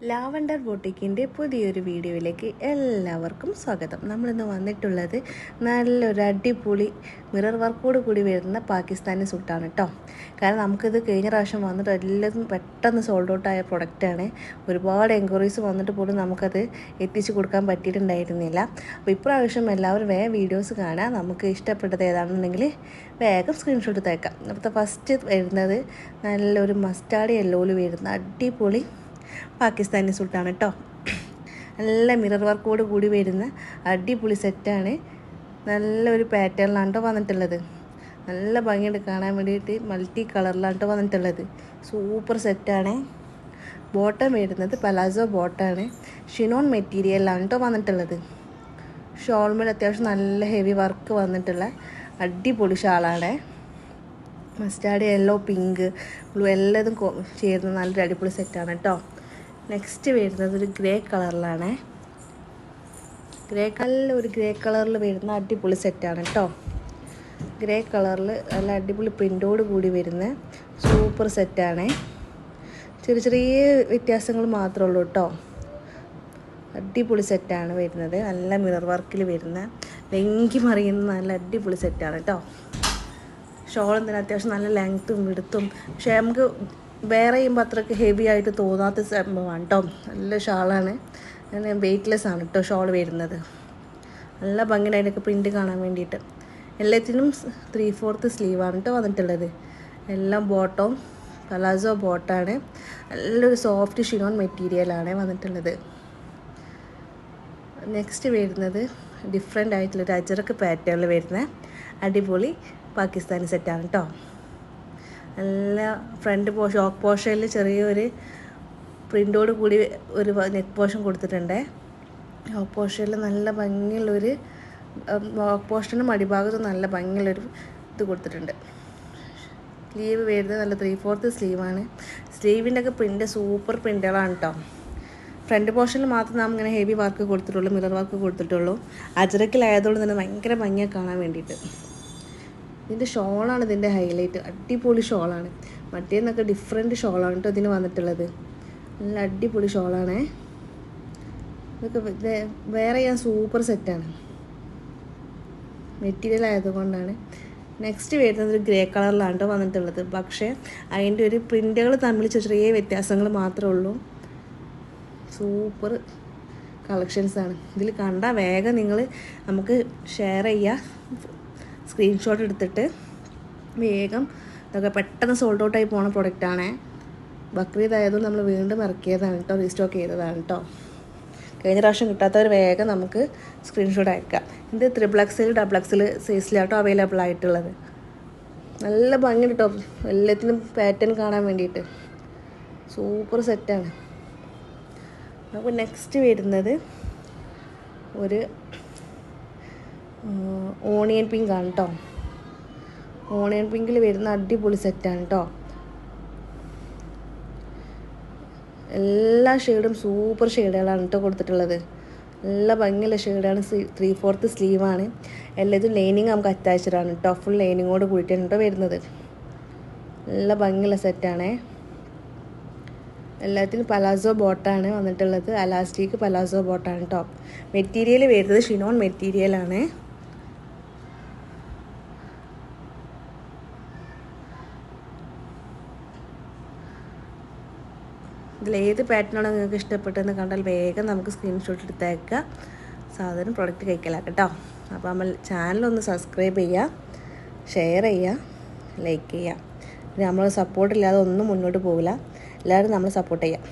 Lavender ബോട്ടിക്കിന്റെ പുതിയൊരു വീഡിയോയിലേക്ക് എല്ലാവർക്കും സ്വാഗതം. നമ്മളിന്ന് വന്നിട്ടുള്ളത് നല്ലൊരു അടിപൊളി മിറർ വർക്കോട് കൂടി വരുന്ന പാകിസ്ഥാനി സൂട്ടാണ് കേട്ടോ കാരണം നമുക്കിത് കഴിഞ്ഞ പ്രാവശ്യം വന്നിട്ട് എല്ലാം പെട്ടെന്ന് സോൾഡ് ഔട്ട് ആയ പ്രൊഡക്റ്റാണ് ഒരുപാട് എൻക്വയറീസ് വന്നിട്ട് പോലും നമുക്കത് എത്തിച്ചു കൊടുക്കാൻ പറ്റിയിട്ടുണ്ടായിരുന്നില്ല. അപ്പോൾ ഇപ്രാവശ്യം എല്ലാവരും വേഗം വീഡിയോസ് കാണാം നമുക്ക് ഇഷ്ടപ്പെട്ടത് ഏതാണെന്നുണ്ടെങ്കിൽ വേഗം സ്ക്രീൻഷോട്ട് തേക്കാം അപ്പോഴത്തെ ഫസ്റ്റ് വരുന്നത് നല്ലൊരു മസ്റ്റാർഡ് യെല്ലോയിൽ വരുന്ന അടിപൊളി പാകിസ്ഥാനി സൂട്ടാണ് കേട്ടോ നല്ല മിറർ വർക്കോട് കൂടി വരുന്ന അടിപൊളി സെറ്റാണ് നല്ലൊരു പാറ്റേണിലാണ് കേട്ടോ വന്നിട്ടുള്ളത്. നല്ല ഭംഗിയുണ്ട് കാണാൻ വേണ്ടിയിട്ട് മൾട്ടി കളറിലാണ് കേട്ടോ വന്നിട്ടുള്ളത്. സൂപ്പർ സെറ്റാണ് ബോട്ടം വരുന്നത് പലാസോ ബോട്ടാണ് ഷിനോൺ മെറ്റീരിയലാണ് കേട്ടോ വന്നിട്ടുള്ളത്. ഷോൾമേൽ അത്യാവശ്യം നല്ല ഹെവി വർക്ക് വന്നിട്ടുള്ള അടിപൊളി ഷാളാണ് മസ്റ്റാർഡ് യെല്ലോ പിങ്ക് ബ്ലൂ എല്ലാതും ചേർന്ന് നല്ലൊരു അടിപൊളി സെറ്റാണ് കേട്ടോ നെക്സ്റ്റ് വരുന്നത് ഒരു ഗ്രേ കളറിലാണ് ഗ്രേ കളറിൽ ഒരു ഗ്രേ കളറിൽ വരുന്ന അടിപൊളി സെറ്റാണ് കേട്ടോ ഗ്രേ കളറിൽ നല്ല അടിപൊളി പ്രിന്റോട് കൂടി വരുന്ന സൂപ്പർ സെറ്റാണ് ചെറിയ ചെറിയ വ്യത്യാസങ്ങൾ മാത്രമേ ഉള്ളൂ കേട്ടോ അടിപൊളി സെറ്റാണ് വരുന്നത്. നല്ല മിറർ വർക്കിൽ വരുന്ന ലെങ്കി മറിയുന്ന നല്ല അടിപൊളി സെറ്റാണ് കേട്ടോ ഷോളും തന്നെ അത്യാവശ്യം നല്ല ലെങ്ത്തും വിടുത്തും പക്ഷേ നമുക്ക് വേറെ ചെയ്യുമ്പോൾ അത്രയ്ക്ക് ഹെവി ആയിട്ട് തോന്നാത്ത സംഭവമാണ് കേട്ടോ നല്ല ഷാളാണ്. വെയ്റ്റ്ലെസ് ആണ് കേട്ടോ ഷോൾ വരുന്നത്. നല്ല ഭംഗിയുടെ അതിനൊക്കെ പ്രിന്റ് കാണാൻ വേണ്ടിയിട്ട്. എല്ലാത്തിനും ത്രീ ഫോർത്ത് സ്ലീവാണ് കേട്ടോ വന്നിട്ടുള്ളത്. എല്ലാം ബോട്ടവും പലാസോ ബോട്ടാണ് നല്ലൊരു സോഫ്റ്റ് ഷിനോൺ മെറ്റീരിയലാണ് വന്നിട്ടുള്ളത്. നെക്സ്റ്റ് വരുന്നത് ഡിഫറെന്റ് ആയിട്ടുള്ളൊരു അജറക്ക് പാറ്റേണിൽ വരുന്ന അടിപൊളി പാകിസ്ഥാനി സെറ്റാണ് കേട്ടോ നല്ല ഫ്രണ്ട് പോ ഷോക്ക് പോഷയിൽ ചെറിയൊരു പ്രിന്റോട് കൂടി ഒരു നെക്ക് പോഷൻ കൊടുത്തിട്ടുണ്ട്. ഷോക്ക് പോഷയിൽ നല്ല ഭംഗിയുള്ളൊരു ഷോക്ക് പോഷനും അടിഭാഗത്തും നല്ല ഭംഗിയുള്ളൊരു ഇത് കൊടുത്തിട്ടുണ്ട്. സ്ലീവ് വരുന്നത് നല്ല ത്രീ ഫോർത്ത് സ്ലീവാണ് സ്ലീവിന്റെ ഒക്കെ പ്രിന്റ് സൂപ്പർ പ്രിന്റുകളാണ് കേട്ടോ ഫ്രണ്ട് പോർഷനിൽ മാത്രം നാം ഇങ്ങനെ ഹെവി വർക്ക് കൊടുത്തിട്ടുള്ളൂ മിറർ വർക്ക് കൊടുത്തിട്ടുള്ളൂ. അജറക്കിലായതുകൊണ്ട് തന്നെ ഭയങ്കര ഭംഗിയാണ് കാണാൻ വേണ്ടിയിട്ട്. ഇതിന്റെ ഷോളാണ് ഇതിന്റെ ഹൈലൈറ്റ് അടിപൊളി ഷോളാണ്. മറ്റേന്നൊക്കെ ഡിഫറെന്റ് ഷോളാണ് കേട്ടോ ഇതിന് വന്നിട്ടുള്ളത്. നല്ല അടിപൊളി ഷോളാണേ. ഇതൊക്കെ വേറെ ഞാൻ സൂപ്പർ സെറ്റാണ് മെറ്റീരിയൽ ആയതുകൊണ്ടാണ്. നെക്സ്റ്റ് വരുന്നത് ഒരു ഗ്രേ കളറിലാണ് കേട്ടോ വന്നിട്ടുള്ളത്. പക്ഷേ അതിന്റെ ഒരു പ്രിന്റുകൾ തമ്മിൽ ചെറിയ വ്യത്യാസങ്ങൾ മാത്രമേ ഉള്ളൂ. സൂപ്പർ കളക്ഷൻസാണ് ഇതിൽ കണ്ടാൽ വേഗം നിങ്ങൾ നമുക്ക് ഷെയർ ചെയ്യുക സ്ക്രീൻഷോട്ട് എടുത്തിട്ട് വേഗം ഇതൊക്കെ പെട്ടെന്ന് സോൾഡ് ഔട്ടായി പോണ പ്രോഡക്റ്റാണ് ബക്രീദ് നമ്മൾ വീണ്ടും ഇറക്കിയതാണ് കേട്ടോ റീസ്റ്റോക്ക് ചെയ്തതാണ് കേട്ടോ കഴിഞ്ഞ പ്രാവശ്യം കിട്ടാത്തവർ വേഗം നമുക്ക് സ്ക്രീൻഷോട്ട് അയക്കാം. ഇത് ഡബിൾ എക്സിൽ സൈസിലാട്ടോ അവൈലബിൾ ആയിട്ടുള്ളത്. നല്ല ഭംഗി കേട്ടോ എല്ലാത്തിനും പാറ്റേൺ കാണാൻ വേണ്ടിയിട്ട്. സൂപ്പർ സെറ്റാണ് അപ്പോൾ നെക്സ്റ്റ് വരുന്നത് ഒരു ഓണിയൻ പിങ്കാണ് കേട്ടോ ഓണിയൻ പിങ്കിൽ വരുന്ന അടിപൊളി സെറ്റാണ് കേട്ടോ എല്ലാ ഷെയ്ഡും സൂപ്പർ ഷെയ്ഡുകളാണ് കേട്ടോ കൊടുത്തിട്ടുള്ളത്. നല്ല ഭംഗിയുള്ള ഷെയ്ഡാണ് ത്രീ ഫോർത്ത് സ്ലീവാണ് എല്ലാതും ലൈനിങ് നമുക്ക് അറ്റാച്ച്ഡാണ് കേട്ടോ ഫുൾ ലൈനിങ്ങോട് കൂടിയിട്ടാണ് കേട്ടോ വരുന്നത്. നല്ല ഭംഗിയുള്ള സെറ്റാണേ എല്ലാത്തിനും പലാസോ ബോട്ടാണ് വന്നിട്ടുള്ളത്. അലാസ്റ്റിക് പലാസോ ബോട്ടാണ് കേട്ടോ മെറ്റീരിയൽ വരുന്നത് ഷിനോൺ മെറ്റീരിയലാണ് ഇതിൽ ഏത് പാറ്റേണാണ് നിങ്ങൾക്ക് ഇഷ്ടപ്പെട്ടതെന്ന് കണ്ടാൽ വേഗം നമുക്ക് സ്ക്രീൻഷോട്ട് എടുത്തേക്കുക സാധനം പ്രൊഡക്റ്റ് കഴിക്കലാം കേട്ടോ. അപ്പോൾ നമ്മൾ ചാനലൊന്ന് സബ്സ്ക്രൈബ് ചെയ്യുക ഷെയർ ചെയ്യുക ലൈക്ക് ചെയ്യുക. നമ്മൾ സപ്പോർട്ട് ഇല്ലാതെ ഒന്നും മുന്നോട്ട് പോകില്ല എല്ലാവരും നമ്മൾ സപ്പോർട്ട് ചെയ്യുക.